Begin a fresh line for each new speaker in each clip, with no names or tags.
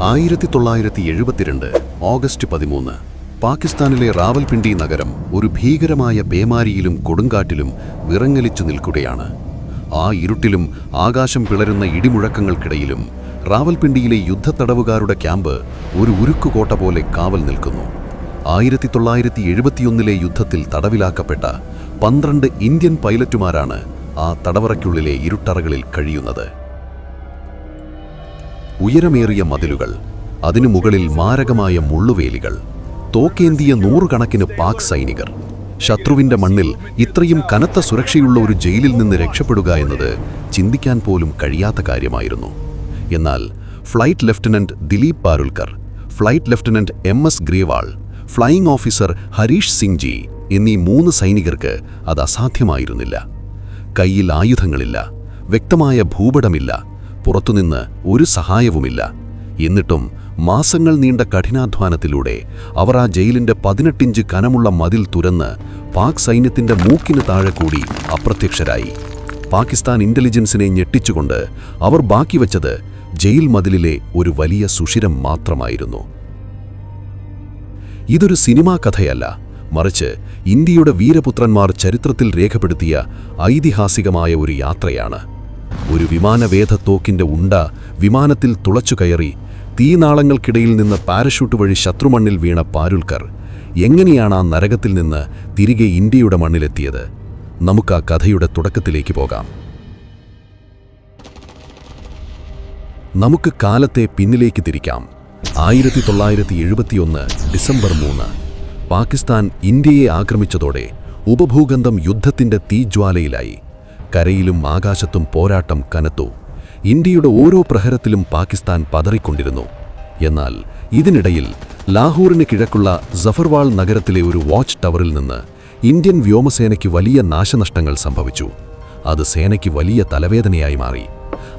ആയിരത്തി തൊള്ളായിരത്തി എഴുപത്തിരണ്ട് ഓഗസ്റ്റ് പതിമൂന്ന് പാകിസ്ഥാനിലെ റാവൽപിണ്ടി നഗരം ഒരു ഭീകരമായ പേമാരിയിലും കൊടുങ്കാറ്റിലും വിറങ്ങലിച്ചു നിൽക്കുകയാണ്. ആ ഇരുട്ടിലും ആകാശം പിളരുന്ന ഇടിമുഴക്കങ്ങൾക്കിടയിലും റാവൽപിണ്ടിയിലെ യുദ്ധ യുദ്ധത്തടവുകാരുടെ ക്യാമ്പ് ഒരു ഉരുക്കുകോട്ട പോലെ കാവൽ നിൽക്കുന്നു. ആയിരത്തി തൊള്ളായിരത്തി എഴുപത്തിയൊന്നിലെ യുദ്ധത്തിൽ തടവിലാക്കപ്പെട്ട പന്ത്രണ്ട് ഇന്ത്യൻ പൈലറ്റുമാരാണ് ആ തടവറയ്ക്കുള്ളിലെ ഇരുട്ടറകളിൽ കഴിയുന്നത്. ഉയരമേറിയ മതിലുകൾ അതിനു മുകളിൽ മാരകമായ മുള്ളുവേലികൾ തോക്കേന്തിയ നൂറുകണക്കിന് പാക് സൈനികർ. ശത്രുവിന്റെ മണ്ണിൽ ഇത്രയും കനത്ത സുരക്ഷയുള്ള ഒരു ജയിലിൽ നിന്ന് രക്ഷപ്പെടുക എന്നത് ചിന്തിക്കാൻ പോലും കഴിയാത്ത കാര്യമായിരുന്നു. എന്നാൽ flight lieutenant Dilip Parulkar flight lieutenant M S Grewal flying officer Harish Singh ji എന്നീ മൂന്ന് സൈനികർക്ക് അത് അസാധ്യമായിരുന്നില്ല. കയ്യിൽ ആയുധങ്ങളില്ല വ്യക്തമായ ഭൂപടമില്ല പുറത്തുനിന്ന് ഒരു സഹായവുമില്ല. എന്നിട്ടും മാസങ്ങൾ നീണ്ട കഠിനാധ്വാനത്തിലൂടെ അവർ ആ ജയിലിന്റെ പതിനെട്ടിഞ്ച് കനമുള്ള മതിൽ തുരന്ന് പാക് സൈന്യത്തിന്റെ മൂക്കിന് താഴെ കൂടി അപ്രത്യക്ഷരായി. പാകിസ്ഥാൻ ഇന്റലിജൻസിനെ ഞെട്ടിച്ചുകൊണ്ട് അവർ ബാക്കി വച്ചത് ജയിൽ മതിലിലെ ഒരു വലിയ സുഷിരം മാത്രമായിരുന്നു. ഇതൊരു സിനിമാ കഥയല്ല. മറിച്ച് ഇന്ത്യയുടെ വീരപുത്രന്മാർ ചരിത്രത്തിൽ രേഖപ്പെടുത്തിയ ഐതിഹാസികമായ ഒരു യാത്രയാണ്. ഒരു വിമാനവേധത്തോക്കിന്റെ ഉണ്ട വിമാനത്തിൽ തുളച്ചു കയറി തീനാളങ്ങൾക്കിടയിൽ നിന്ന് പാരഷൂട്ട് വഴി ശത്രുമണ്ണിൽ വീണ പാരുൽക്കർ എങ്ങനെയാണ് ആ നരകത്തിൽ നിന്ന് തിരികെ ഇന്ത്യയുടെ മണ്ണിലെത്തിയത്? നമുക്ക് ആ കഥയുടെ തുടക്കത്തിലേക്ക് പോകാം. നമുക്ക് കാലത്തെ പിന്നിലേക്ക് തിരിക്കാം. ആയിരത്തി തൊള്ളായിരത്തി എഴുപത്തിയൊന്ന് ഡിസംബർ മൂന്ന്. പാകിസ്ഥാൻ ഇന്ത്യയെ ആക്രമിച്ചതോടെ ഉപഭൂഗന്ധം യുദ്ധത്തിന്റെ തീജ്വാലയിലായി. കരയിലും ആകാശത്തും പോരാട്ടം കനത്തു. ഇന്ത്യയുടെ ഓരോ പ്രഹരത്തിലും പാകിസ്ഥാൻ പതറിക്കൊണ്ടിരുന്നു. എന്നാൽ ഇതിനിടയിൽ ലാഹോറിന് കിഴക്കുള്ള സഫർവാൾ നഗരത്തിലെ ഒരു വാച്ച് ടവറിൽ നിന്ന് ഇന്ത്യൻ വ്യോമസേനയ്ക്ക് വലിയ നാശനഷ്ടങ്ങൾ സംഭവിച്ചു. അത് സേനയ്ക്ക് വലിയ തലവേദനയായി മാറി.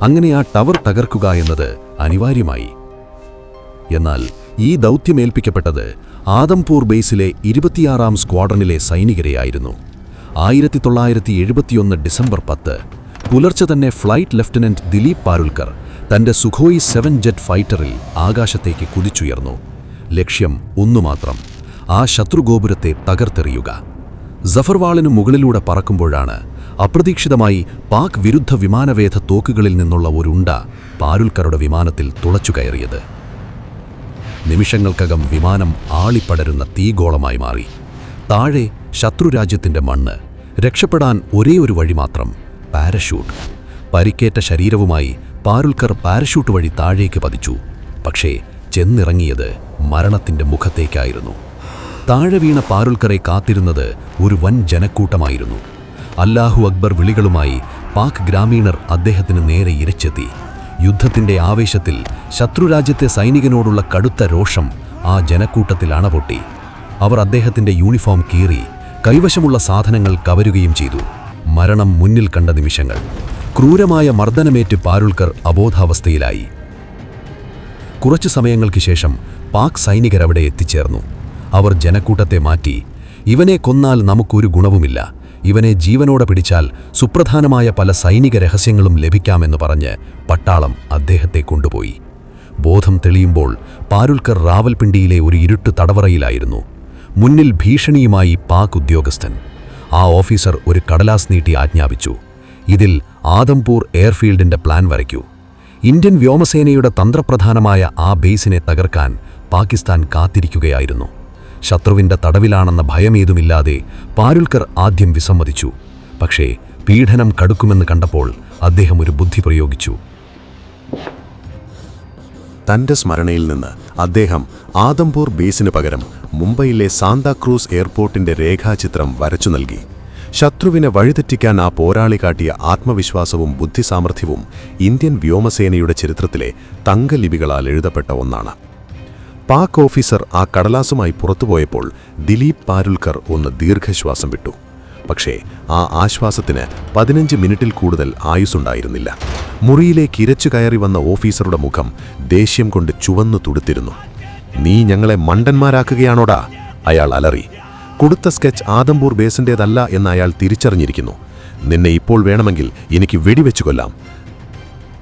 അങ്ങനെ ആ ടവർ തകർക്കുക എന്നത് അനിവാര്യമായി. എന്നാൽ ഈ ദൗത്യമേൽപ്പിക്കപ്പെട്ടത് ആദംപൂർ ബേസിലെ ഇരുപത്തിയാറാം സ്ക്വാഡ്രനിലെ സൈനികരെയായിരുന്നു. ആയിരത്തി തൊള്ളായിരത്തി എഴുപത്തിയൊന്ന് ഡിസംബർ പത്ത്. പുലർച്ചെ തന്നെ ഫ്ലൈറ്റ് ലഫ്റ്റനന്റ് ദിലീപ് പാരുൽക്കർ തന്റെ സുഖോയി സെവൻ ജെറ്റ് ഫൈറ്ററിൽ ആകാശത്തേക്ക് കുതിച്ചുയർന്നു. ലക്ഷ്യം ഒന്നുമാത്രം ആ ശത്രുഗോപുരത്തെ തകർത്തെറിയുക. ജഫർവാളിനു മുകളിലൂടെ പറക്കുമ്പോഴാണ് അപ്രതീക്ഷിതമായി പാക് വിരുദ്ധ വിമാനവേധ തോക്കുകളിൽ നിന്നുള്ള ഒരു ഉണ്ട പാരുൽക്കറുടെ വിമാനത്തിൽ തുളച്ചുകയറിയത് നിമിഷങ്ങൾക്കകം വിമാനം ആളിപ്പടരുന്ന തീഗോളമായി മാറി. താഴെ ശത്രുരാജ്യത്തിന്റെ മണ്ണ് രക്ഷപ്പെടാൻ ഒരേ ഒരു വഴി മാത്രം പാരഷൂട്ട്. പരിക്കേറ്റ ശരീരവുമായി പാരുൽക്കർ പാരഷൂട്ട് വഴി താഴേക്ക് പതിച്ചു. പക്ഷേ ചെന്നിറങ്ങിയത് മരണത്തിന്റെ മുഖത്തേക്കായിരുന്നു. താഴെ വീണ പാരുൽക്കറെ കാത്തിരുന്നത് ഒരു വൻ ജനക്കൂട്ടമായിരുന്നു. അല്ലാഹു അക്ബർ വിളികളുമായി പാക് ഗ്രാമീണർ അദ്ദേഹത്തിന് നേരെ ഇരച്ചെത്തി. യുദ്ധത്തിന്റെ ആവേശത്തിൽ ശത്രുരാജ്യത്തെ സൈനികനോടുള്ള കടുത്ത രോഷം ആ ജനക്കൂട്ടത്തിൽ അണപൊട്ടി. അവർ അദ്ദേഹത്തിന്റെ യൂണിഫോം കീറി കൈവശമുള്ള സാധനങ്ങൾ കവരുകയും ചെയ്തു. മരണം മുന്നിൽ കണ്ട നിമിഷങ്ങൾ. ക്രൂരമായ മർദ്ദനമേറ്റ് പാരുൾക്കർ അബോധാവസ്ഥയിലായി. കുറച്ചു സമയങ്ങൾക്ക് ശേഷം പാക് സൈനികരവിടെ എത്തിച്ചേർന്നു. അവർ ജനക്കൂട്ടത്തെ മാറ്റി ഇവനെ കൊന്നാൽ നമുക്കൊരു ഗുണവുമില്ല. ഇവനെ ജീവനോടെ പിടിച്ചാൽ സുപ്രധാനമായ പല സൈനിക രഹസ്യങ്ങളും ലഭിക്കാമെന്ന് പറഞ്ഞ് പട്ടാളം അദ്ദേഹത്തെ കൊണ്ടുപോയി. ബോധം തെളിയുമ്പോൾ പാരുൽക്കർ റാവൽപിണ്ടിയിലെ ഒരു ഇരുട്ട് തടവറയിലായിരുന്നു. മുന്നിൽ ഭീഷണിയുമായി പാക് ഉദ്യോഗസ്ഥൻ. ആ ഓഫീസർ ഒരു കടലാസ് നീട്ടി ആജ്ഞാപിച്ചു. ഇതിൽ ആദംപൂർ എയർഫീൽഡിന്റെ പ്ലാൻ വരയ്ക്കൂ. ഇന്ത്യൻ വ്യോമസേനയുടെ തന്ത്രപ്രധാനമായ ആ ബേസിനെ തകർക്കാൻ പാകിസ്ഥാൻ കാത്തിരിക്കുകയായിരുന്നു. ശത്രുവിന്റെ തടവിലാണെന്ന ഭയമേതുമില്ലാതെ പാരുൽക്കർ ആദ്യം വിസമ്മതിച്ചു. പക്ഷേ പീഡനം കടുക്കുമെന്ന് കണ്ടപ്പോൾ അദ്ദേഹം ഒരു ബുദ്ധി പ്രയോഗിച്ചു.
തന്റെ സ്മരണയിൽ നിന്ന് അദ്ദേഹം ആദംപൂർ ബേസിന് പകരം മുംബൈയിലെ സാന്താക്രൂസ് എയർപോർട്ടിന്റെ രേഖാചിത്രം വരച്ചു നൽകി. ശത്രുവിനെ വഴിതെറ്റിക്കാൻ ആ പോരാളി കാട്ടിയ ആത്മവിശ്വാസവും ബുദ്ധിസാമർഥ്യവും ഇന്ത്യൻ വ്യോമസേനയുടെ ചരിത്രത്തിലെ തങ്കലിപികളാൽ എഴുതപ്പെട്ട ഒന്നാണ്. പാക് ഓഫീസർ ആ കടലാസുമായി പുറത്തുപോയപ്പോൾ ദിലീപ് പാരുൽക്കർ ഒന്ന് ദീർഘശ്വാസം വിട്ടു. പക്ഷേ ആ ആശ്വാസത്തിന് പതിനഞ്ച് മിനിറ്റിൽ കൂടുതൽ ആയുസ്സുണ്ടായിരുന്നില്ല. മുറിയിലേക്ക് ഇരച്ചു കയറി വന്ന ഓഫീസറുടെ മുഖം ദേഷ്യം കൊണ്ട് ചുവന്നു തുടുത്തിരുന്നു. നീ ഞങ്ങളെ മണ്ടന്മാരാക്കുകയാണോടാ? അയാൾ അലറി. കൊടുത്ത സ്കെച്ച് ആദംപൂർ ബേസിന്റേതല്ല എന്ന് അയാൾ തിരിച്ചറിഞ്ഞിരിക്കുന്നു. നിന്നെ ഇപ്പോൾ വേണമെങ്കിൽ എനിക്ക് വെടിവെച്ചു കൊല്ലാം.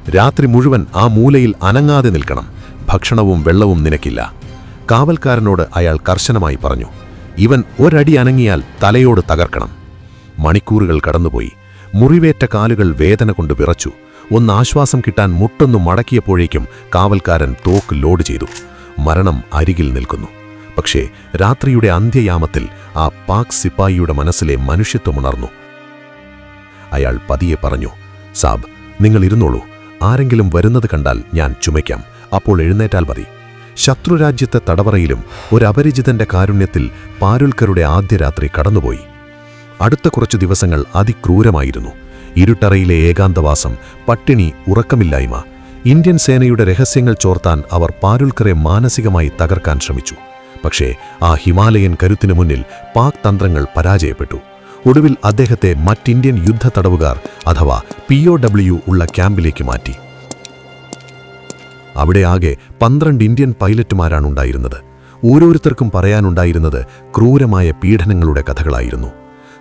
രാത്രി മുഴുവൻ ആ മൂലയിൽ അനങ്ങാതെ നിൽക്കണം. ഭക്ഷണവും വെള്ളവും നിനക്കില്ല. കാവൽക്കാരനോട് അയാൾ കർശനമായി പറഞ്ഞു ഇവൻ ഒരടി അനങ്ങിയാൽ തലയോട് തകർക്കണം. മണിക്കൂറുകൾ കടന്നുപോയി. മുറിവേറ്റ കാലുകൾ വേദന കൊണ്ട് വിറച്ചു. ഒന്ന് ആശ്വാസം കിട്ടാൻ മുട്ടൊന്നു മടക്കിയപ്പോഴേക്കും കാവൽക്കാരൻ തോക്ക് ലോഡ് ചെയ്തു. മരണം അരികിൽ നിൽക്കുന്നു. പക്ഷേ രാത്രിയുടെ അന്ത്യയാമത്തിൽ ആ പാക് സിപ്പായിയുടെ മനസ്സിലെ മനുഷ്യത്വമുണർന്നു അയാൾ പതിയെ പറഞ്ഞു സാബ് നിങ്ങൾ ഇരുന്നോളൂ. ആരെങ്കിലും വരുന്നത് കണ്ടാൽ ഞാൻ ചുമയ്ക്കാം. അപ്പോൾ എഴുന്നേറ്റാൽ മതി. ശത്രുരാജ്യത്തെ തടവറയിലും ഒരപരിചിതന്റെ കാരുണ്യത്തിൽ പാരുൽക്കരുടെ ആദ്യ രാത്രി കടന്നുപോയി. അടുത്ത കുറച്ചു ദിവസങ്ങൾ അതിക്രൂരമായിരുന്നു. ഇരുട്ടറയിലെ ഏകാന്തവാസം പട്ടിണി ഉറക്കമില്ലായ്മ. ഇന്ത്യൻ സേനയുടെ രഹസ്യങ്ങൾ ചോർത്താൻ അവർ പാരുൽക്കറെ മാനസികമായി തകർക്കാൻ ശ്രമിച്ചു. പക്ഷേ ആ ഹിമാലയൻ കരുത്തിനു മുന്നിൽ പാക് തന്ത്രങ്ങൾ പരാജയപ്പെട്ടു. ഒടുവിൽ അദ്ദേഹത്തെ മറ്റിന്ത്യൻ യുദ്ധ തടവുകാർ അഥവാ പി ഉള്ള ക്യാമ്പിലേക്ക് മാറ്റി. അവിടെ ആകെ പന്ത്രണ്ട് ഇന്ത്യൻ പൈലറ്റുമാരാണുണ്ടായിരുന്നത്. ഓരോരുത്തർക്കും പറയാനുണ്ടായിരുന്നത് ക്രൂരമായ പീഡനങ്ങളുടെ കഥകളായിരുന്നു.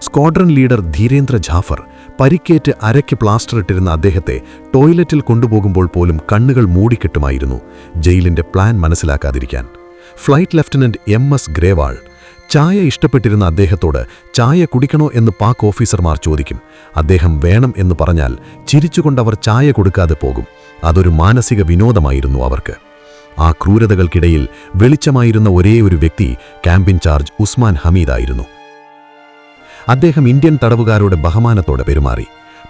സ്ക്വാഡ്രൺ ലീഡർ ധീരേന്ദ്ര ജാഫർ പരിക്കേറ്റ് അരയ്ക്ക് പ്ലാസ്റ്റർ ഇട്ടിരുന്ന അദ്ദേഹത്തെ ടോയ്ലറ്റിൽ കൊണ്ടുപോകുമ്പോൾ പോലും കണ്ണുകൾ മൂടിക്കെട്ടുമായിരുന്നു ജയിലിന്റെ plan മനസ്സിലാക്കാതിരിക്കാൻ. Flight lieutenant M S Grewal ചായ ഇഷ്ടപ്പെട്ടിരുന്ന അദ്ദേഹത്തോട് ചായ കുടിക്കണോ എന്ന് പാക് ഓഫീസർമാർ ചോദിക്കും. അദ്ദേഹം വേണം എന്ന് പറഞ്ഞാൽ ചിരിച്ചുകൊണ്ടവർ ചായ കൊടുക്കാതെ പോകും. അതൊരു മാനസിക വിനോദമായിരുന്നു അവർക്ക്. ആ ക്രൂരതകൾക്കിടയിൽ വെളിച്ചമായിരുന്ന ഒരേ ഒരു വ്യക്തി ക്യാമ്പ് ഇൻചാർജ് ഉസ്മാൻ ഹമീദായിരുന്നു അദ്ദേഹം ഇന്ത്യൻ തടവുകാരോട് ബഹുമാനത്തോടെ പെരുമാറി.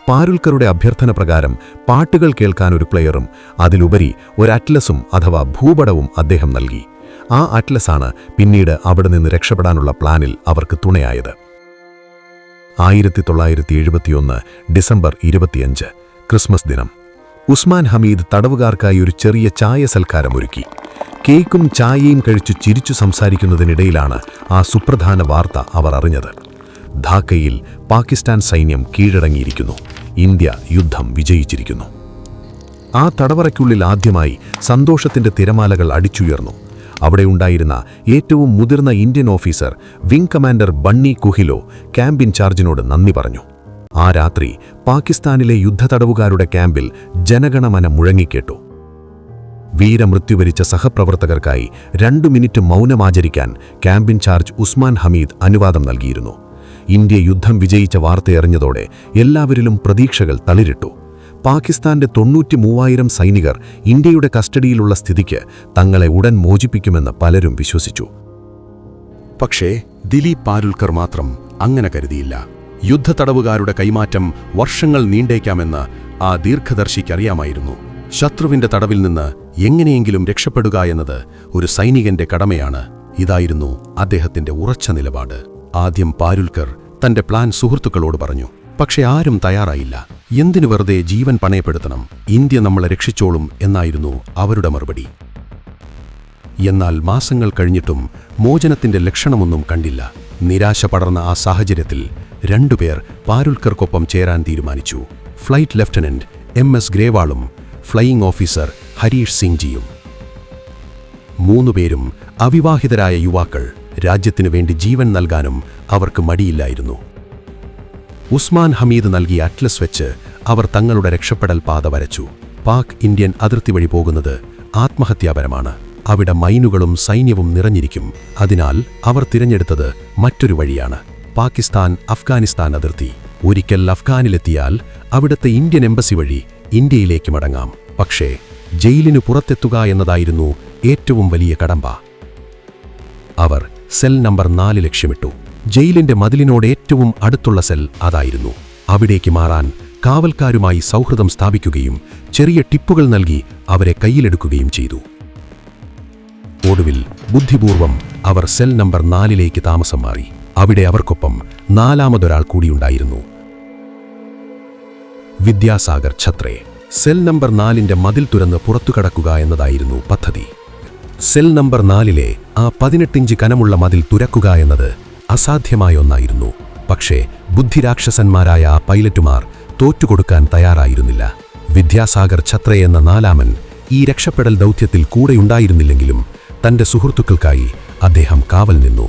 പാരുൽക്കറുടെ അഭ്യർത്ഥന പ്രകാരം പാട്ടുകൾ കേൾക്കാൻ ഒരു പ്ലെയറും അതിലുപരി ഒരു അറ്റ്ലസും അഥവാ ഭൂപടവും അദ്ദേഹം നൽകി. ആ അറ്റ്ലസാണ് പിന്നീട് അവിടെ നിന്ന് രക്ഷപ്പെടാനുള്ള പ്ലാനിൽ അവർക്ക് തുണയായത്. ആയിരത്തി തൊള്ളായിരത്തി എഴുപത്തിയൊന്ന് ഡിസംബർ ഇരുപത്തിയഞ്ച് ക്രിസ്മസ് ദിനം. ഉസ്മാൻ ഹമീദ് തടവുകാർക്കായി ഒരു ചെറിയ ചായ സൽക്കാരം ഒരുക്കി. കേക്കും ചായയും കഴിച്ചു ചിരിച്ചു സംസാരിക്കുന്നതിനിടയിലാണ് ആ സുപ്രധാന വാർത്ത അവർ അറിഞ്ഞത്. ധാക്കയിൽ പാകിസ്ഥാൻ സൈന്യം കീഴടങ്ങിയിരിക്കുന്നു. ഇന്ത്യ യുദ്ധം വിജയിച്ചിരിക്കുന്നു. ആ തടവറയ്ക്കുള്ളിൽ ആദ്യമായി സന്തോഷത്തിന്റെ തിരമാലകൾ അടിച്ചുയർന്നു. അവിടെ ഉണ്ടായിരുന്ന ഏറ്റവും മുതിർന്ന Indian officer wing commander Bunny Coelho camp ഇൻചാർജിനോട് നന്ദി പറഞ്ഞു. ആ രാത്രി പാകിസ്ഥാനിലെ യുദ്ധതടവുകാരുടെ ക്യാമ്പിൽ ജനഗണമന മുഴങ്ങിക്കേട്ടു. വീരമൃത്യു വരിച്ച സഹപ്രവർത്തകർക്കായി രണ്ടു മിനിറ്റ് മൗനമാചരിക്കാൻ ക്യാമ്പ് ഇൻചാർജ് ഉസ്മാൻ ഹമീദ് അനുവാദം നൽകിയിരുന്നു. ഇന്ത്യ യുദ്ധം വിജയിച്ച വാർത്തയറിഞ്ഞതോടെ എല്ലാവരിലും പ്രതീക്ഷകൾ തളിരിട്ടു. പാകിസ്ഥാന്റെ തൊണ്ണൂറ്റി മൂവായിരം സൈനികർ ഇന്ത്യയുടെ കസ്റ്റഡിയിലുള്ള സ്ഥിതിക്ക് തങ്ങളെ ഉടൻ മോചിപ്പിക്കുമെന്ന് പലരും വിശ്വസിച്ചു. പക്ഷേ ദിലീപ് പാരുൽക്കർ മാത്രം അങ്ങനെ കരുതിയില്ല. യുദ്ധ തടവുകാരുടെ കൈമാറ്റം വർഷങ്ങൾ നീണ്ടേക്കാമെന്ന് ആ ദീർഘദർശിക്കറിയാമായിരുന്നു. ശത്രുവിന്റെ തടവിൽ നിന്ന് എങ്ങനെയെങ്കിലും രക്ഷപ്പെടുക എന്നത് ഒരു സൈനികന്റെ കടമയാണ്. ഇതായിരുന്നു അദ്ദേഹത്തിന്റെ ഉറച്ച നിലപാട്. ആദ്യം പാരുൽക്കർ തന്റെ പ്ലാൻ സുഹൃത്തുക്കളോട് പറഞ്ഞു പക്ഷെ ആരും തയ്യാറായില്ല. എന്തിനു വെറുതെ ജീവൻ പണയപ്പെടുത്തണം? ഇന്ത്യ നമ്മളെ രക്ഷിച്ചോളും എന്നായിരുന്നു അവരുടെ മറുപടി. എന്നാൽ മാസങ്ങൾ കഴിഞ്ഞിട്ടും മോചനത്തിന്റെ ലക്ഷണമൊന്നും കണ്ടില്ല. നിരാശ പടർന്ന ആ സാഹചര്യത്തിൽ രണ്ടുപേർ പാരുൽക്കർക്കൊപ്പം ചേരാൻ തീരുമാനിച്ചു. ഫ്ലൈറ്റ് ലഫ്റ്റനന്റ് എം എസ് ഗ്രേവാളും ഫ്ലൈയിംഗ് ഓഫീസർ ഹരീഷ് സിംഗ്ജിയും. മൂന്നുപേരും അവിവാഹിതരായ യുവാക്കൾ. രാജ്യത്തിനു വേണ്ടി ജീവൻ നൽകാനും അവർക്ക് മടിയില്ലായിരുന്നു. ഉസ്മാൻ ഹമീദ് നൽകിയ അറ്റ്ലസ് വെച്ച് അവർ തങ്ങളുടെ രക്ഷപ്പെടൽ പാത വരച്ചു. പാക് ഇന്ത്യൻ അതിർത്തി വഴി പോകുന്നത് ആത്മഹത്യാപരമാണ്. അവിടെ മൈനുകളും സൈന്യവും നിറഞ്ഞിരിക്കും. അതിനാൽ അവർ തിരഞ്ഞെടുത്തത് മറ്റൊരു വഴിയാണ്. പാകിസ്ഥാൻ അഫ്ഗാനിസ്ഥാൻ അതിർത്തി. ഒരിക്കൽ അഫ്ഗാനിലെത്തിയാൽ അവിടുത്തെ ഇന്ത്യൻ എംബസി വഴി ഇന്ത്യയിലേക്ക് മടങ്ങാം. പക്ഷേ ജയിലിനു പുറത്തെത്തുക എന്നതായിരുന്നു ഏറ്റവും വലിയ കടമ്പ. അവർ സെൽ നമ്പർ നാല് ലക്ഷ്യമിട്ടു. ജയിലിന്റെ മതിലിനോട് ഏറ്റവും അടുത്തുള്ള സെൽ അതായിരുന്നു. അവിടേക്ക് മാറാൻ കാവൽക്കാരുമായി സൗഹൃദം സ്ഥാപിക്കുകയും ചെറിയ ടിപ്പുകൾ നൽകി അവരെ കയ്യിലെടുക്കുകയും ചെയ്തു. ഒടുവിൽ ബുദ്ധിപൂർവം അവർ സെൽ നമ്പർ നാലിലേക്ക് താമസം മാറി. അവിടെ അവർക്കൊപ്പം നാലാമതൊരാൾ കൂടിയുണ്ടായിരുന്നു. വിദ്യാസാഗർ ഛത്രേ സെൽ നമ്പർ നാലിന്റെ മതിൽ തുറന്ന് പുറത്തുകടക്കുക എന്നതായിരുന്നു പദ്ധതി. സെൽ നമ്പർ നാലിലെ ആ പതിനെട്ടിഞ്ച് കനമുള്ള മതിൽ തുരക്കുക എന്നത് അസാധ്യമായ ഒന്നായിരുന്നു. പക്ഷേ ബുദ്ധിരാക്ഷസന്മാരായ ആ പൈലറ്റുമാർ തോറ്റുകൊടുക്കാൻ തയ്യാറായിരുന്നില്ല. വിദ്യാസാഗർ ഛത്ര എന്ന നാലാമൻ ഈ രക്ഷപ്പെടൽ ദൗത്യത്തിൽ കൂടെയുണ്ടായിരുന്നില്ലെങ്കിലും തന്റെ സുഹൃത്തുക്കൾക്കായി അദ്ദേഹം കാവൽ നിന്നു.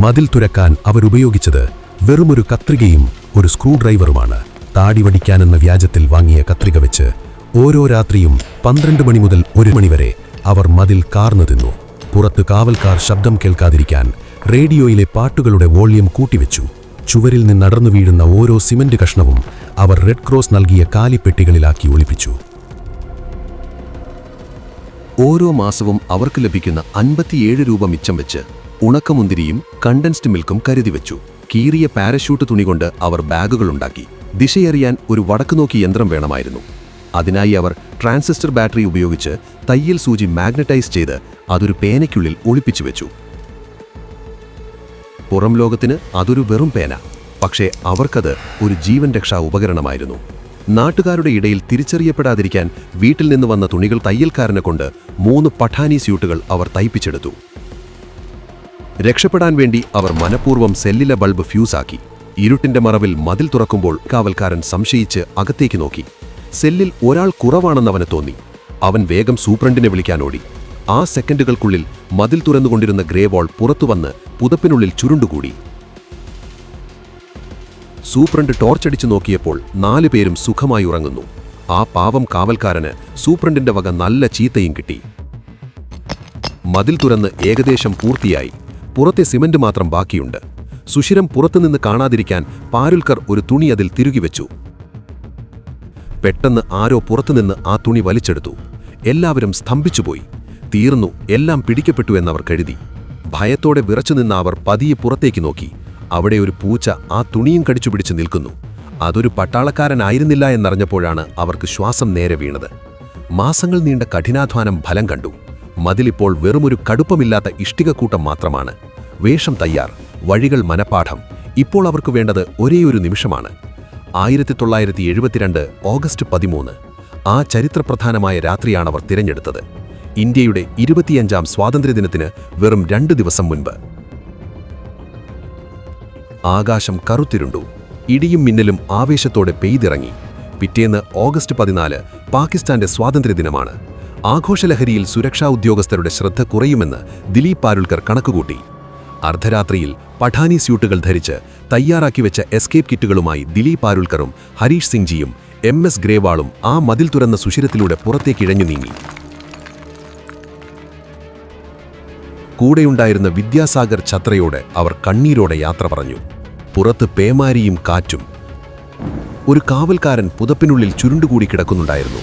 മതിൽ തുരക്കാൻ അവരുപയോഗിച്ചത് വെറുമൊരു കത്രികയും ഒരു സ്ക്രൂ ഡ്രൈവറുമാണ് താടി വടിക്കാനെന്ന വ്യാജത്തിൽ വാങ്ങിയ കത്രിക വെച്ച് ഓരോ രാത്രിയും
പന്ത്രണ്ട് മണി മുതൽ ഒരു മണിവരെ അവർ മതിൽ കാർന്നു തിന്നു പുറത്ത് കാവൽക്കാർ ശബ്ദം കേൾക്കാതിരിക്കാൻ റേഡിയോയിലെ പാട്ടുകളുടെ വോള്യം കൂട്ടിവെച്ചു. ചുവരിൽ നിന്നടർന്നു വീഴുന്ന ഓരോ സിമന്റ് കഷ്ണവും അവർ റെഡ് ക്രോസ് നൽകിയ കാലിപ്പെട്ടികളിലാക്കി ഒളിപ്പിച്ചു.
ഓരോ മാസവും അവർക്ക് ലഭിക്കുന്ന അൻപത്തിയേഴ് രൂപ മിച്ചം വെച്ച് ഉണക്കമുന്തിരിയും കണ്ടൻസ്ഡ് മിൽക്കും കരുതി വെച്ചു. കീറിയ പാരഷൂട്ട് തുണികൊണ്ട് അവർ ബാഗുകളുണ്ടാക്കി ദിശയറിയാൻ ഒരു വടക്കുനോക്കി യന്ത്രം വേണമായിരുന്നു. അതിനായി അവർ ട്രാൻസിസ്റ്റർ ബാറ്ററി ഉപയോഗിച്ച് തയ്യൽ സൂചി മാഗ്നറ്റൈസ് ചെയ്ത് അതൊരു പേനയ്ക്കുള്ളിൽ ഒളിപ്പിച്ചു വെച്ചു. പുറം ലോകത്തിന് അതൊരു വെറും പേന പക്ഷേ അവർക്കത് ഒരു ജീവൻ രക്ഷാ ഉപകരണമായിരുന്നു. നാട്ടുകാരുടെ ഇടയിൽ തിരിച്ചറിയപ്പെടാതിരിക്കാൻ വീട്ടിൽ നിന്ന് വന്ന തുണികൾ തയ്യൽക്കാരനെ കൊണ്ട് മൂന്ന് പഠാനി സ്യൂട്ടുകൾ അവർ തയ്പ്പിച്ചെടുത്തു. രക്ഷപ്പെടാൻ വേണ്ടി അവർ മനഃപൂർവം സെല്ലിലെ ബൾബ് ഫ്യൂസാക്കി. ഇരുട്ടിന്റെ മറവിൽ മതിൽ തുറക്കുമ്പോൾ കാവൽക്കാരൻ സംശയിച്ച് അകത്തേക്ക് നോക്കി. സെല്ലിൽ ഒരാൾ കുറവാണെന്ന് അവന് തോന്നി. അവൻ വേഗം സൂപ്രണ്ടിനെ വിളിക്കാനോടി ആ സെക്കൻഡുകൾക്കുള്ളിൽ മതിൽ തുറന്നുകൊണ്ടിരുന്ന ഗ്രേവോൾ പുറത്തുവന്ന് പുതപ്പിനുള്ളിൽ ചുരുണ്ടുകൂടി. സൂപ്രണ്ട് ടോർച്ചടിച്ചു നോക്കിയപ്പോൾ നാലു പേരും സുഖമായി ഉറങ്ങുന്നു. ആ പാവം കാവൽക്കാരന് സൂപ്രണ്ടിന്റെ വക നല്ല ചീത്തയും കിട്ടി. മതിൽ തുറന്ന് ഏകദേശം പൂർത്തിയായി. പുറത്തെ സിമന്റ് മാത്രം ബാക്കിയുണ്ട്. സുഷിരം പുറത്തുനിന്ന് കാണാതിരിക്കാൻ പാരുൽക്കർ ഒരു തുണി അതിൽ തിരുകി വെച്ചു. പെട്ടെന്ന് ആരോ പുറത്തുനിന്ന് ആ തുണി വലിച്ചെടുത്തു. എല്ലാവരും സ്തംഭിച്ചുപോയി. തീർന്നു എല്ലാം പിടിക്കപ്പെട്ടു എന്നവർ കരുതി. ഭയത്തോടെ വിറച്ചുനിന്ന അവർ പതിയെ പുറത്തേക്ക് നോക്കി. അവിടെ ഒരു പൂച്ച ആ തുണിയും കടിച്ചു പിടിച്ച് നിൽക്കുന്നു. അതൊരു പട്ടാളക്കാരനായിരുന്നില്ല എന്നറിഞ്ഞപ്പോഴാണ് അവർക്ക് ശ്വാസം നേരെ വീണത്. മാസങ്ങൾ നീണ്ട കഠിനാധ്വാനം ഫലം കണ്ടു. മതിലിപ്പോൾ വെറുമൊരു കടുപ്പമില്ലാത്ത ഇഷ്ടികക്കൂട്ടം മാത്രമാണ്. വേഷം തയ്യാർ വഴികൾ മനപ്പാഠം ഇപ്പോൾ അവർക്ക് വേണ്ടത് ഒരേയൊരു നിമിഷമാണ്. ആയിരത്തി തൊള്ളായിരത്തി എഴുപത്തിരണ്ട് ഓഗസ്റ്റ് പതിമൂന്ന് ആ ചരിത്രപ്രധാനമായ രാത്രിയാണ് അവർ തിരഞ്ഞെടുത്തത്. ഇന്ത്യയുടെ ഇരുപത്തിയഞ്ചാം സ്വാതന്ത്ര്യദിനത്തിന് വെറും രണ്ട് ദിവസം മുൻപ്. ആകാശം കറുത്തിരുണ്ടു. ഇടിയും മിന്നലും ആവേശത്തോടെ പെയ്തിറങ്ങി. പിറ്റേന്ന് ഓഗസ്റ്റ് പതിനാല് പാകിസ്ഥാന്റെ സ്വാതന്ത്ര്യദിനമാണ്. ആഘോഷലഹരിയിൽ സുരക്ഷാ ഉദ്യോഗസ്ഥരുടെ ശ്രദ്ധ കുറയുമെന്ന് ദിലീപ് പാരുൽക്കർ കണക്കുകൂട്ടി. അർദ്ധരാത്രിയിൽ പഠാനി സ്യൂട്ടുകൾ ധരിച്ച് തയ്യാറാക്കി വെച്ച എസ്കേപ്പ് കിറ്റുകളുമായി ദിലീപ് ആരുൽക്കറും ഹരീഷ് സിംഗ്ജിയും എം എസ് ഗ്രേവാളും ആ മതിൽ തുറന്ന സുഷിരത്തിലൂടെ പുറത്തേക്കിഴഞ്ഞു നീങ്ങി. കൂടെയുണ്ടായിരുന്ന വിദ്യാസാഗർ ഛത്രയോടെ അവർ കണ്ണീരോടെ യാത്ര പറഞ്ഞു. പുറത്ത് പേമാരിയും കാറ്റും. ഒരു കാവൽക്കാരൻ പുതപ്പിനുള്ളിൽ ചുരുണ്ടുകൂടി കിടക്കുന്നുണ്ടായിരുന്നു.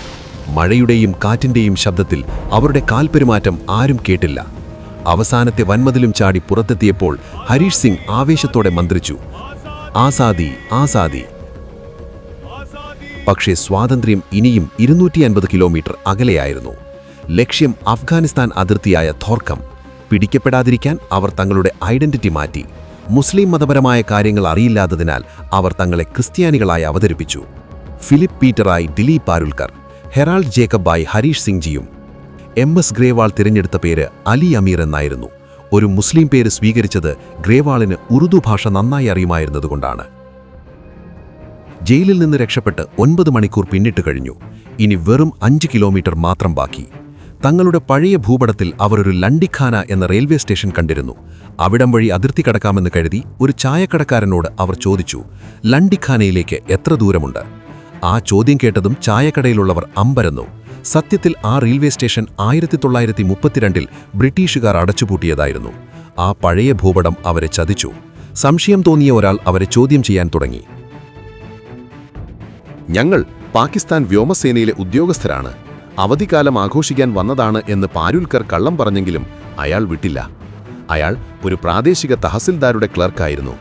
മഴയുടെയും കാറ്റിന്റെയും ശബ്ദത്തിൽ അവരുടെ കാൽപെരുമാറ്റം ആരും കേട്ടില്ല. അവസാനത്തെ വൻമതിലും ചാടി പുറത്തെത്തിയപ്പോൾ ഹരീഷ് സിംഗ് ആവേശത്തോടെ മന്ത്രിച്ചു. ആസാദി ആസാദി. പക്ഷേ സ്വാതന്ത്ര്യം ഇനിയും ഇരുന്നൂറ്റി അൻപത് കിലോമീറ്റർ അകലെയായിരുന്നു. ലക്ഷ്യം അഫ്ഗാനിസ്ഥാൻ അതിർത്തിയായ ഥോർക്കം പിടിക്കപ്പെടാതിരിക്കാൻ അവർ തങ്ങളുടെ ഐഡന്റിറ്റി മാറ്റി. മുസ്ലിം മതപരമായ കാര്യങ്ങൾ അറിയില്ലാത്തതിനാൽ അവർ തങ്ങളെ ക്രിസ്ത്യാനികളായി അവതരിപ്പിച്ചു. ഫിലിപ്പ് പീറ്ററായി ദിലീപ് പാരുൽക്കർ ഹെറാൾഡ് ജേക്കബായി ഹരീഷ് സിംഗ്ജിയും എം എസ് ഗ്രേവാൾ തിരഞ്ഞെടുത്ത പേര് അലി അമീർ എന്നായിരുന്നു. ഒരു മുസ്ലിം പേര് സ്വീകരിച്ചത് ഗ്രേവാളിന് ഉറുദു ഭാഷ നന്നായി അറിയുമായിരുന്നതുകൊണ്ടാണ്. ജയിലിൽ നിന്ന് രക്ഷപ്പെട്ട് ഒൻപത് മണിക്കൂർ പിന്നിട്ട് കഴിഞ്ഞു. ഇനി വെറും അഞ്ച് കിലോമീറ്റർ മാത്രം ബാക്കി. തങ്ങളുടെ പഴയ ഭൂപടത്തിൽ അവർ ഒരു ലണ്ടിഖാന എന്ന റെയിൽവേ സ്റ്റേഷൻ കണ്ടിരുന്നു. അവിടം വഴി അതിർത്തി കടക്കാമെന്ന് കരുതി ഒരു ചായക്കടക്കാരനോട് അവർ ചോദിച്ചു ലണ്ടിഖാനയിലേക്ക് എത്ര ദൂരമുണ്ട്? ആ ചോദ്യം കേട്ടതും ചായക്കടയിലുള്ളവർ അമ്പരന്നു. സത്യത്തിൽ ആ റെയിൽവേ സ്റ്റേഷൻ ആയിരത്തി തൊള്ളായിരത്തി മുപ്പത്തിരണ്ടിൽ ബ്രിട്ടീഷുകാർ അടച്ചുപൂട്ടിയതായിരുന്നു. ആ പഴയ ഭൂപടം അവരെ ചതിച്ചു. സംശയം തോന്നിയ ഒരാൾ അവരെ ചോദ്യം ചെയ്യാൻ തുടങ്ങി.
ഞങ്ങൾ പാകിസ്ഥാൻ വ്യോമസേനയിലെ ഉദ്യോഗസ്ഥരാണ്. അവധിക്കാലം ആഘോഷിക്കാൻ വന്നതാണ് എന്ന് പാരുൽക്കർ കള്ളം പറഞ്ഞെങ്കിലും അയാൾ വിട്ടില്ല. അയാൾ ഒരു പ്രാദേശിക തഹസിൽദാരുടെ ക്ലർക്കായിരുന്നു.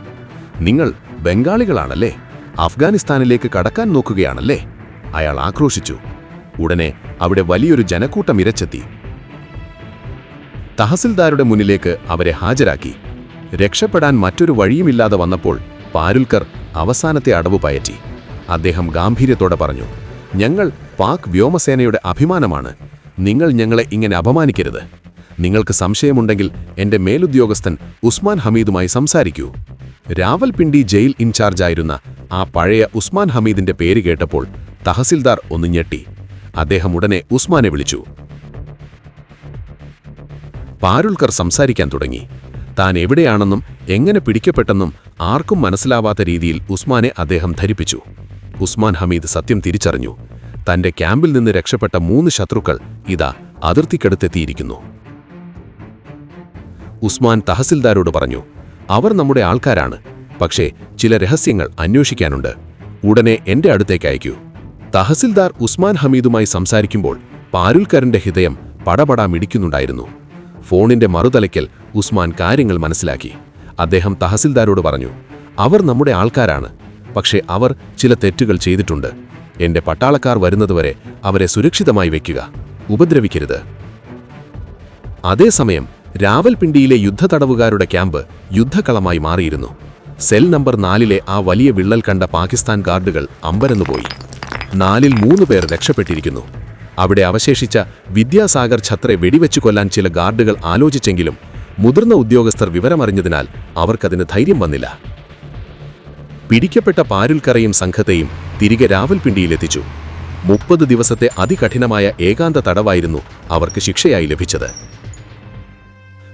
നിങ്ങൾ ബംഗാളികളാണല്ലേ? അഫ്ഗാനിസ്ഥാനിലേക്ക് കടക്കാൻ നോക്കുകയാണല്ലേ? അയാൾ ആക്രോശിച്ചു. ഉടനെ അവിടെ വലിയൊരു ജനക്കൂട്ടം ഇരച്ചെത്തി. തഹസിൽദാരുടെ മുന്നിലേക്ക് അവരെ ഹാജരാക്കി. രക്ഷപ്പെടാൻ മറ്റൊരു വഴിയുമില്ലാതെ വന്നപ്പോൾ പാരുൽക്കർ അവസാനത്തെ അടവ് പയറ്റി. അദ്ദേഹം ഗാംഭീര്യത്തോടെ പറഞ്ഞു ഞങ്ങൾ പാക് വ്യോമസേനയുടെ അഭിമാനമാണ്. നിങ്ങൾ ഞങ്ങളെ ഇങ്ങനെ അപമാനിക്കരുത്. നിങ്ങൾക്ക് സംശയമുണ്ടെങ്കിൽ എന്റെ മേലുദ്യോഗസ്ഥൻ ഉസ്മാൻ ഹമീദുമായി സംസാരിക്കൂ. രാവൽപിണ്ടി ജയിൽ ഇൻചാർജായിരുന്ന ആ പഴയ ഉസ്മാൻ ഹമീദിന്റെ പേര് കേട്ടപ്പോൾ തഹസിൽദാർ ഒന്ന് ഞെട്ടി. അദ്ദേഹം ഉടനെ ഉസ്മാനെ വിളിച്ചു. പാരുൽക്കർ സംസാരിക്കാൻ തുടങ്ങി. താൻ എവിടെയാണെന്നും എങ്ങനെ പിടിക്കപ്പെട്ടെന്നും ആർക്കും മനസ്സിലാവാത്ത രീതിയിൽ ഉസ്മാനെ അദ്ദേഹം ധരിപ്പിച്ചു. ഉസ്മാൻ ഹമീദ് സത്യം തിരിച്ചറിഞ്ഞു.
തന്റെ ക്യാമ്പിൽ നിന്ന് രക്ഷപ്പെട്ട മൂന്ന് ശത്രുക്കൾ ഇതാ അതിർത്തിക്കടുത്തെത്തിയിരിക്കുന്നു. ഉസ്മാൻ തഹസിൽദാരോട് പറഞ്ഞു അവർ നമ്മുടെ ആൾക്കാരാണ്. പക്ഷേ ചില രഹസ്യങ്ങൾ അന്വേഷിക്കാനുണ്ട്. ഉടനെ എന്റെ അടുത്തേക്ക് അയക്കൂ. തഹസിൽദാർ ഉസ്മാൻ ഹമീദുമായി സംസാരിക്കുമ്പോൾ പാരുൽക്കരന്റെ ഹൃദയം പടപടാ മിടിക്കുന്നുണ്ടായിരുന്നു. ഫോണിന്റെ മറുതലയ്ക്കൽ ഉസ്മാൻ കാര്യങ്ങൾ മനസ്സിലാക്കി. അദ്ദേഹം തഹസിൽദാരോട് പറഞ്ഞു അവർ നമ്മുടെ ആൾക്കാരാണ്. പക്ഷേ അവർ ചില തെറ്റുകൾ ചെയ്തിട്ടുണ്ട്. എന്റെ പട്ടാളക്കാർ വരുന്നതുവരെ അവരെ സുരക്ഷിതമായി വെക്കുക. ഉപദ്രവിക്കരുത്. അതേസമയം രാവൽപിണ്ടിയിലെ യുദ്ധതടവുകാരുടെ ക്യാമ്പ് യുദ്ധകളമായി മാറിയിരുന്നു. സെൽ നമ്പർ നാലിലെ ആ വലിയ വിള്ളൽ കണ്ട പാകിസ്ഥാൻ ഗാർഡുകൾ അമ്പരന്നുപോയി. നാലിൽ മൂന്ന് പേർ രക്ഷപ്പെട്ടിരിക്കുന്നു. അവിടെ അവശേഷിച്ച വിദ്യാസാഗർ ഛത്രെ വെടിവെച്ചു കൊല്ലാൻ ചില ഗാർഡുകൾ ആലോചിച്ചെങ്കിലും മുതിർന്ന ഉദ്യോഗസ്ഥർ വിവരമറിഞ്ഞതിനാൽ അവർക്കതിന് ധൈര്യം വന്നില്ല. പിടിക്കപ്പെട്ട പാരുൽക്കറയും സംഘത്തെയും തിരികെ രാവൽപിണ്ടിയിലെത്തിച്ചു. മുപ്പത് ദിവസത്തെ അതികഠിനമായ ഏകാന്ത തടവായിരുന്നു അവർക്ക് ശിക്ഷയായി ലഭിച്ചത്.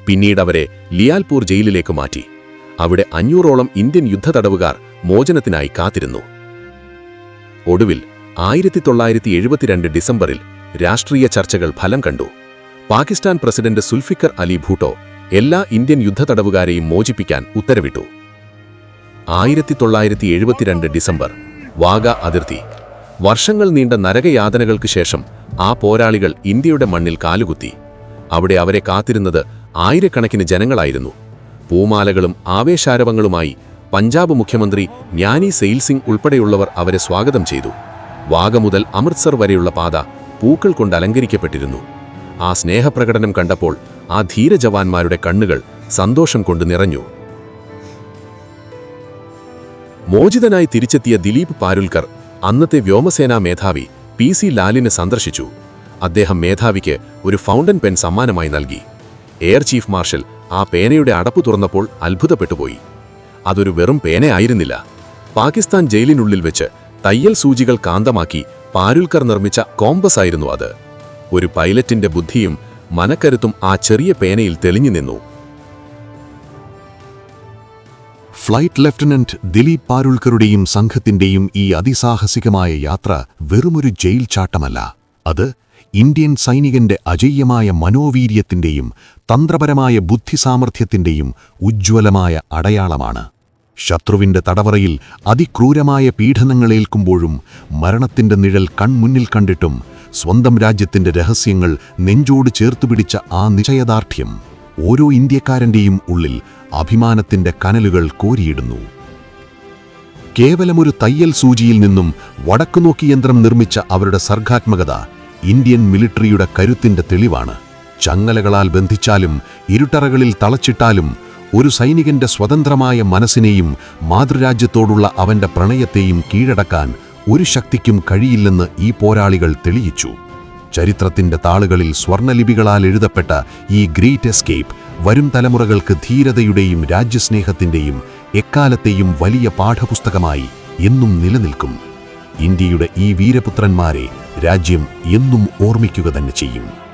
പിന്നീട് അവരെ ലിയാൽപൂർ ജയിലിലേക്ക് മാറ്റി. അവിടെ അഞ്ഞൂറോളം ഇന്ത്യൻ യുദ്ധതടവുകാർ മോചനത്തിനായി കാത്തിരുന്നു. ഒടുവിൽ ആയിരത്തി തൊള്ളായിരത്തി എഴുപത്തിരണ്ട് ഡിസംബറിൽ രാഷ്ട്രീയ ചർച്ചകൾ ഫലം കണ്ടു. പാകിസ്ഥാൻ പ്രസിഡന്റ് സുൽഫിക്കർ അലി ഭൂട്ടോ എല്ലാ ഇന്ത്യൻ യുദ്ധ യുദ്ധതടവുകാരെയും മോചിപ്പിക്കാൻ ഉത്തരവിട്ടു. ആയിരത്തി തൊള്ളായിരത്തി എഴുപത്തിരണ്ട് ഡിസംബർ വാഗ അതിർത്തി. വർഷങ്ങൾ നീണ്ട നരകയാതനകൾക്ക് ശേഷം ആ പോരാളികൾ ഇന്ത്യയുടെ മണ്ണിൽ കാലുകുത്തി. അവിടെ അവരെ കാത്തിരുന്നത് ആയിരക്കണക്കിന് ജനങ്ങളായിരുന്നു. പൂമാലകളും ആവേശാരവങ്ങളുമായി പഞ്ചാബ് മുഖ്യമന്ത്രി ജ്ഞാനി സെയിൽ സിംഗ് ഉൾപ്പെടെയുള്ളവർ അവരെ സ്വാഗതം ചെയ്തു. വാഗ മുതൽ അമൃത്സർ വരെയുള്ള പാത പൂക്കൾ കൊണ്ട് അലങ്കരിക്കപ്പെട്ടിരുന്നു. ആ സ്നേഹപ്രകടനം കണ്ടപ്പോൾ ആ ധീരജവാന്മാരുടെ കണ്ണുകൾ സന്തോഷം കൊണ്ട് നിറഞ്ഞു. മോചിതനായി തിരിച്ചെത്തിയ ദിലീപ് പാരുൽക്കർ അന്നത്തെ വ്യോമസേനാ മേധാവി പി സി ലാലിനെ സന്ദർശിച്ചു. അദ്ദേഹം മേധാവിക്ക് ഒരു ഫൗണ്ടൻ പെൻ സമ്മാനമായി നൽകി. എയർ ചീഫ് മാർഷൽ ആ പേനയുടെ അടപ്പ് തുറന്നപ്പോൾ അത്ഭുതപ്പെട്ടുപോയി. അതൊരു വെറും പേനയായിരുന്നില്ല. പാകിസ്ഥാൻ ജയിലിനുള്ളിൽ വെച്ച് തയ്യൽ സൂചികൾ കാന്തമാക്കി പാരുൽക്കർ നിർമ്മിച്ച കോമ്പസ് ആയിരുന്നു അത്. ഒരു പൈലറ്റിന്റെ ബുദ്ധിയും മനക്കരുത്തും ആ ചെറിയ പേനയിൽ തെളിഞ്ഞു നിന്നു.
ഫ്ലൈറ്റ് ലഫ്റ്റനന്റ് ദിലീപ് പാരുൾക്കറുടെയും സംഘത്തിന്റെയും ഈ അതിസാഹസികമായ യാത്ര വെറുമൊരു ജയിൽ ചാട്ടമല്ല. അത് ഇന്ത്യൻ സൈനികന്റെ അജയ്യമായ മനോവീര്യത്തിന്റെയും തന്ത്രപരമായ ബുദ്ധിസാമർഥ്യത്തിന്റെയും ഉജ്ജ്വലമായ അടയാളമാണ്. ശത്രുവിന്റെ തടവറയിൽ അതിക്രൂരമായ പീഡനങ്ങളേൽക്കുമ്പോഴും മരണത്തിന്റെ നിഴൽ കൺമുന്നിൽ കണ്ടിട്ടും സ്വന്തം രാജ്യത്തിന്റെ രഹസ്യങ്ങൾ നെഞ്ചോട് ചേർത്തുപിടിച്ച ആ നിശ്ചയദാർഢ്യം ഓരോ ഇന്ത്യക്കാരന്റെയും ഉള്ളിൽ അഭിമാനത്തിന്റെ കനലുകൾ കോരിയിടുന്നു. കേവലമൊരു തയ്യൽ സൂചിയിൽ നിന്നും വടക്കുനോക്കി യന്ത്രം നിർമ്മിച്ച അവരുടെ സർഗാത്മകത ഇന്ത്യൻ മിലിട്ടറിയുടെ കരുത്തിന്റെ തെളിവാണ്. ചങ്ങലകളാൽ ബന്ധിച്ചാലും ഇരുട്ടറകളിൽ തളച്ചിട്ടാലും ഒരു സൈനികന്റെ സ്വതന്ത്രമായ മനസ്സിനെയും മാതൃരാജ്യത്തോടുള്ള അവന്റെ പ്രണയത്തെയും കീഴടക്കാൻ ഒരു ശക്തിക്കും കഴിയില്ലെന്ന് ഈ പോരാളികൾ തെളിയിച്ചു. ചരിത്രത്തിന്റെ താളുകളിൽ സ്വർണലിപികളാൽ എഴുതപ്പെട്ട ഈ ഗ്രേറ്റ് എസ്കേപ്പ് വരും തലമുറകൾക്ക് ധീരതയുടെയും രാജ്യസ്നേഹത്തിന്റെയും എക്കാലത്തെയും വലിയ പാഠപുസ്തകമായി എന്നും നിലനിൽക്കും. ഇന്ത്യയുടെ ഈ വീരപുത്രന്മാരെ രാജ്യം എന്നും ഓർമ്മിക്കുക തന്നെ ചെയ്യും.